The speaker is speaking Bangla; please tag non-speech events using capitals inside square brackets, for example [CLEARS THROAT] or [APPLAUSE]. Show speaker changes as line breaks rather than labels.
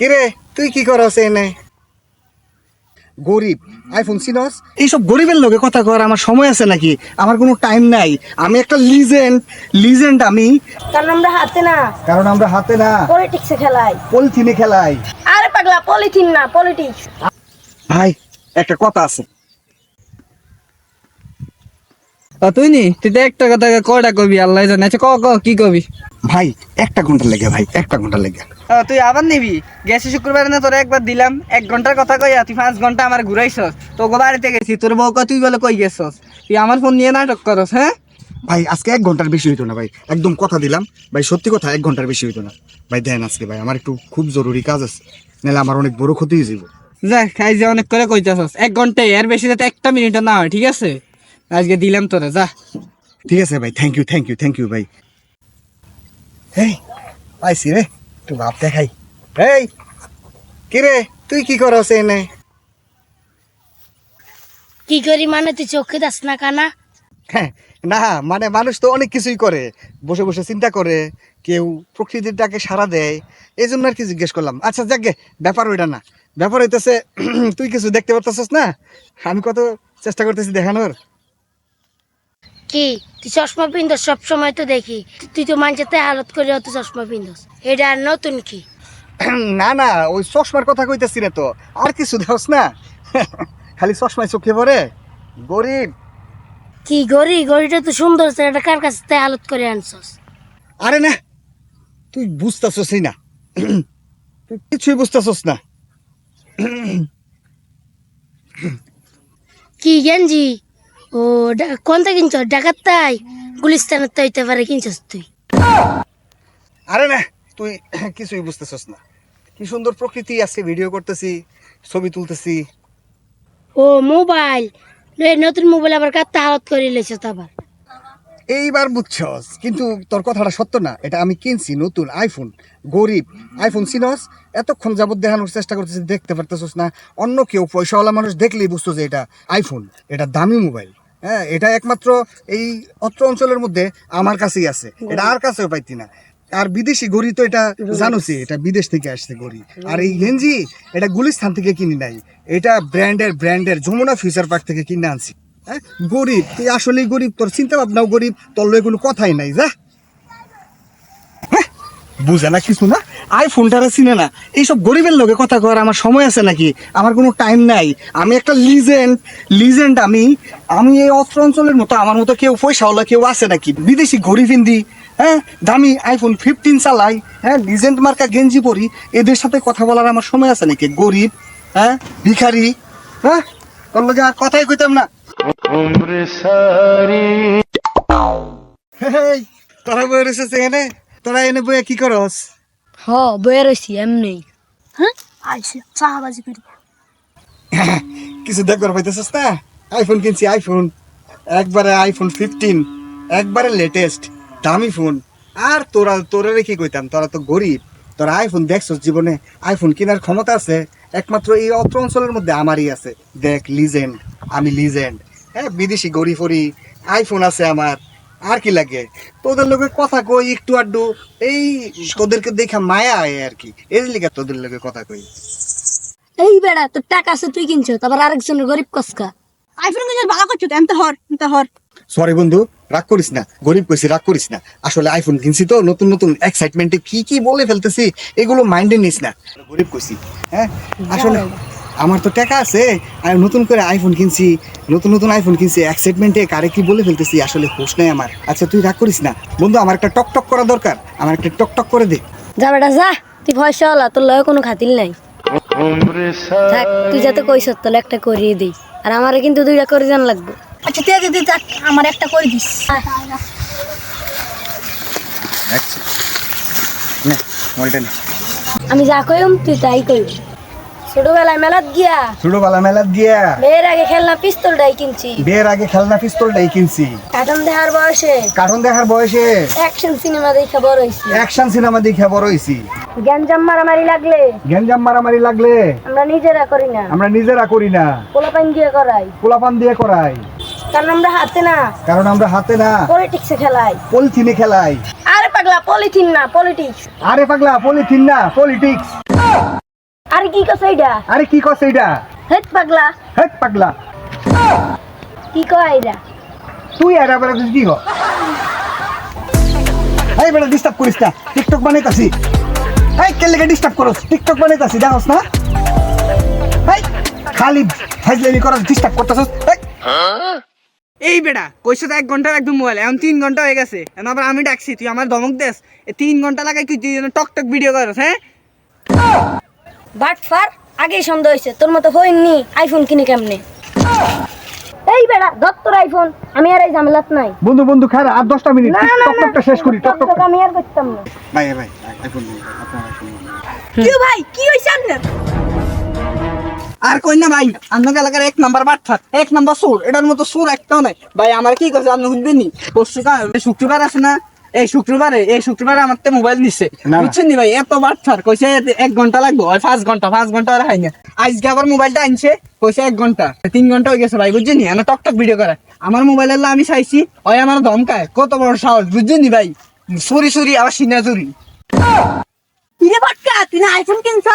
কিরে তুই কি করস এনে? গরিব আইফোন সিনস এইসব গরিবের লোকে কথা কর আমার সময় আছে নাকি? আমার কোনো টাইম নাই। আমি একটা লিজেন্ড লিজেন্ড আমি।
কারণ আমরা হাতে না।
কারণ আমরা হাতে না।
পলিটিক্সে খেলাই।
পলিথিনে খেলাই।
আরে পাগলা পলিথিন না পলিটিক্স
ভাই একটা কথা আছে
ও তুই নি তুই তো একটা কথা কয়টা কবি? আল্লাহ জানে। আচ্ছা ক ক কি কবি?
ভাই একটা ঘণ্টা লেগে ভাই একটা ঘণ্টা লেগে।
তুই আবার নিবি? গেছে শুক্রবার না তোর একবার দিলাম। এক ঘণ্টার কথা কইয়া তুই পাঁচ ঘণ্টা আমার ঘুরাইছস। তোকে বাড়িতে গেছি। তোর বউ তুই বলে কই গেছস? তুই আমার ফোন নিয়ে নাটক করস হ্যাঁ?
ভাই আজকে এক ঘণ্টার বেশি হইতো না ভাই। একদম কথা দিলাম। ভাই সত্যি কথা এক ঘণ্টার বেশি হইতো না। ভাই দেন আজকে ভাই আমার একটু খুব জরুরি কাজ আছে। নাহলে আমার অনেক বড় ক্ষতি হয়ে যাবে
যা খাই যে অনেক করে কইতাছস। এক ঘন্টায় এর বেশি যাতে একটা মিনিটও না হয় ঠিক আছে? আজকে দিলাম তোরে যা।
ঠিক আছে ভাই thank you thank you thank you ভাই। এই পাইছি রে একটু ভাব দেখাই। এই কিরে তুই কি করস এনে?
কি করি মানে তুই চোখে দাস না কানা?
হ্যাঁ, না মানে মানুষ তো অনেক কিছুই করে। বসে বসে চিন্তা করে কেউ প্রকৃতির ডাকে সাড়া দেয় এই জন্য আর কি জিজ্ঞেস করলাম। আচ্ছা যাকে ব্যাপার ওইটা না। ব্যাপার হইতেছে [CLEARS THROAT] তুই কিছু দেখতে পারতেছিস না? আমি কত চেষ্টা করতেছি দেখানোর।
কি? তুই চশমা পিন্ধস সব সময় তো দেখি। তুই তো মানুষের হালত করে অত চশমা পিন্ধস। এটা আর নতুন কি? [CLEARS THROAT]
না না ওই চশমার কথা কইতেছি রে তো। আর কিছু দেওস না। [LAUGHS] খালি চশমায় চোখে পড়ে। গরিব।
কি গড়ি গড়িটা তো সুন্দর এটা কার কাছে তাই হালত করে আনছস?
আরে না তুই বুঝতেছসই না। [CLEARS THROAT] তুই কিছুই বুঝতেছস না। [CLEARS THROAT]
কি গেঞ্জি? ও কোনটা কিনছ? ডাকাত তাই গুলিস্তানের তো হইতে পারে কিনছস তুই?
আরে না তুই [COUGHS] কিছুই বুঝতেছস না। কি সুন্দর প্রকৃতি আজকে ভিডিও করতেছি ছবি তুলতেছি।
ও মোবাইল? নতুন মোবাইল আবার কার হালত করে লেছিস আবার?
এইবার বুঝছস কিন্তু তোর কথাটা সত্য না। এটা আমি কিনছি নতুন আইফোন গরিব। আইফোন চিনস এতক্ষণ যাবত দেখানোর চেষ্টা করতেছি দেখতে পারতেছস না। অন্য কেউ পয়সাওয়ালা মানুষ দেখলেই বুঝতো যে এটা আইফোন এটা দামি মোবাইল। হ্যাঁ এটা একমাত্র এই অত্র অঞ্চলের মধ্যে আমার কাছেই আছে। এটা আর কাছেও পাইতি না। আর বিদেশি গড়ি তো এটা জানোসি এটা বিদেশ থেকে আসছে গড়ি। আর এই গেঞ্জি এটা গুলিস্তান থেকে কিনি নাই। এটা ব্র্যান্ডের ব্র্যান্ডের যমুনা ফিউচার পার্ক থেকে কিনে আনছি। হ্যাঁ গরিব তুই আসলেই গরিব তোর চিন্তা ভাবনাও গরিব তোর লয়ে কোনো কথাই নাই যা। হ্যাঁ, বুঝে না কিছু না? আইফোনটারে চিনে না। এইসব গরিবের লোকে কথা কর আমার সময় আছে নাকি? আমার কোনো টাইম নাই। আমি একটা লিজেন্ড লিজেন্ড আমি। আমি এই অস্ত্র অঞ্চলের মতো আমার মতো কেউ পয়সাওয়ালা কেউ আছে নাকি? বিদেশি ঘড়ি ফিন্দি হ্যাঁ? দামি আইফোন ফিফটিন চালাই হ্যাঁ? লিজেন্ড মার্কা গেঞ্জি পরি। এদের সাথে কথা বলার আমার সময় আছে নাকি? গরিব হ্যাঁ? ভিখারি হ্যাঁ? তোর লোকে আর কথাই কইতাম না। তোরা বই রয়েছে এনে তোরা এনে বইয়ে কি করস?
হ বয়ে রয়েছি এমনি। হ্যাঁ? আইসে চাহাবাজি করি। [LAUGHS]
কিছু দেখবার পাইতেছিস না? আইফোন কিনছি আইফোন একবারে আইফোন ফিফটিন একবারে লেটেস্ট দামি ফোন আর তোরা তোরা কি কইতাম? তোরা তো গরিব। তোরা আইফোন দেখছস জীবনে? আইফোন কেনার ক্ষমতা আছে? একমাত্র এই অত্র অঞ্চলের মধ্যে আমারই আছে। দেখ লিজেন্ড আমি লিজেন্ড হ্যাঁ বিদেশি গড়ি ফরি আইফোন আছে আমার। আর কি লাগে? তোদের লোকে কথা কই একটু আড্ডু? এই তোদেরকে দেখা মায়া আয় আর কি। এই লিগে তোদের লোকে কথা কই।
এই বেড়া তোর টাকা আছে তুই কিনছো তারপর আরেকজনের গরিব কসকা।
আইফোন কিনে ভালো করছ তো এমতে হর এমতে হর।
সরি বন্ধু রাগ করিস না গরিব কইছি রাগ করিস না। আসলে আইফোন কিনছি তো নতুন নতুন এক্সাইটমেন্টে কি কি বলে ফেলতেছি এগুলো মাইন্ডে নিস না। গরিব কইছি হ্যাঁ? আসলে আমার তো টাকা আছে আর নতুন করে আইফোন কিনছি নতুন নতুন আইফোন কিনছি এক্সাইটমেন্টে কারে কি বলে ফেলতেছি আসলে হোশ নাই আমার। আচ্ছা তুই রাগ করিস না। বন্ধু আমার একটা টক টক করা দরকার। আমার একটা টক টক করে দে।
যা বেটা যা। তুই হলা তোর লয় কোনো খাতিল নাই। থাক তুই যাতে কইস তাহলে একটা করিয়ে দিই। আর আমারে কিন্তু দুইটা করে জান লাগবে।
আচ্ছা দে দে দে থাক, আমার একটা করে দিস।
নে।
আমি যা কইম তুই তাই কইবি। ছোটবেলায় মেলাত গিয়া
ছোটবেলা মেলা দিয়া
মেয়ের আগে খেলনা পিস্তলটাই কিনছি।
বিয়ের আগে খেলনা পিস্তলটাই কিনছি।
কার্টুন দেখার বয়সে।
কার্টুন দেখার বয়সে
অ্যাকশন সিনেমা দেখে বড় হইছি
অ্যাকশন সিনেমা দেখে বড় হইছি
গ্যাঞ্জাম মারামারি লাগলে?
গ্যাঞ্জাম মারামারি লাগলে
আমরা নিজেরা করি না।
আমরা নিজেরা করি না।
পোলাপাইন দিয়ে করাই।
পোলাপান দিয়ে করাই।
কারণ আমরা হাতে না।
কারণ আমরা হাতে না।
পলিটিক্সে খেলাই।
পলিথিনে খেলাই।
আরে পাগলা পলিথিন না পলিটিক্স
আরে পাগলা পলিথিন না পলিটিক্স
আরে কি কস এইটা
আরে কি কস এইটা
হেট পাগলা।
হেট পাগলা।
কি কয় এইটা
তুই আর আবার কি হ এই বেটা ডিস্টার্ব করিস না। টিকটক বানাইতাছি। এই কে লেগে ডিস্টার্ব করস? টিকটক বানাইতাছি দেখোস না? এই খালি ফাইজলামি করস ডিস্টার্ব করতেছস। এই।
এই বেটা কইছো তো এক ঘণ্টার একদম মোবাইল এখন তিন ঘণ্টা হয়ে গেছে। এখন আবার আমি ডাকছি তুই আমার ধমক দেস। এই তিন ঘণ্টা লাগাই তুই তুই টক টক ভিডিও করস হ্যাঁ?
বাট ফার আগেই সন্দেহ হয়েছে। তোর মতো হইনি আইফোন কিনে কেমনে? এই বেড়া ধর তোর আইফোন আমি আর এই ঝামেলাত নাই।
বন্ধু বন্ধু খারা আর দশটা মিনিট।
না
টকটকটা শেষ করি টকটক
টকটক। আমি আর করতাম না।
ভাই ভাই আইফোন আপনার
কি ভাই কি হইছে আপনার?
আর কই না ভাই আপনার এলাকার এক নাম্বার বাটফার এক নাম্বার সুর এটার মতো সুর একটাও নাই। ভাই আমার কি করছে আপনি বুঝবেন নি পরশু শুক্রবার আছে না? এই শুক্রবারে এই শুক্রবারে আমার তো মোবাইল নিচ্ছে বুঝছেন নি ভাই? এত বাটফার কইছে এক ঘণ্টা লাগবে। ওই পাঁচ ঘণ্টা পাঁচ ঘণ্টা আর হয় না আজকে আবার মোবাইলটা আনছে কইছে এক ঘণ্টা। তিন ঘণ্টা হয়ে গেছে ভাই বুঝছেন নি? আমি টক টক ভিডিও করে। আমার মোবাইলের আমি চাইছি ওই আমার ধমকায়। কত বড় সাহস বুঝছেন নি ভাই? সরি সরি আবার সিনা চুরি।
ইরে বাটকা তুই না আইফোন কিনছ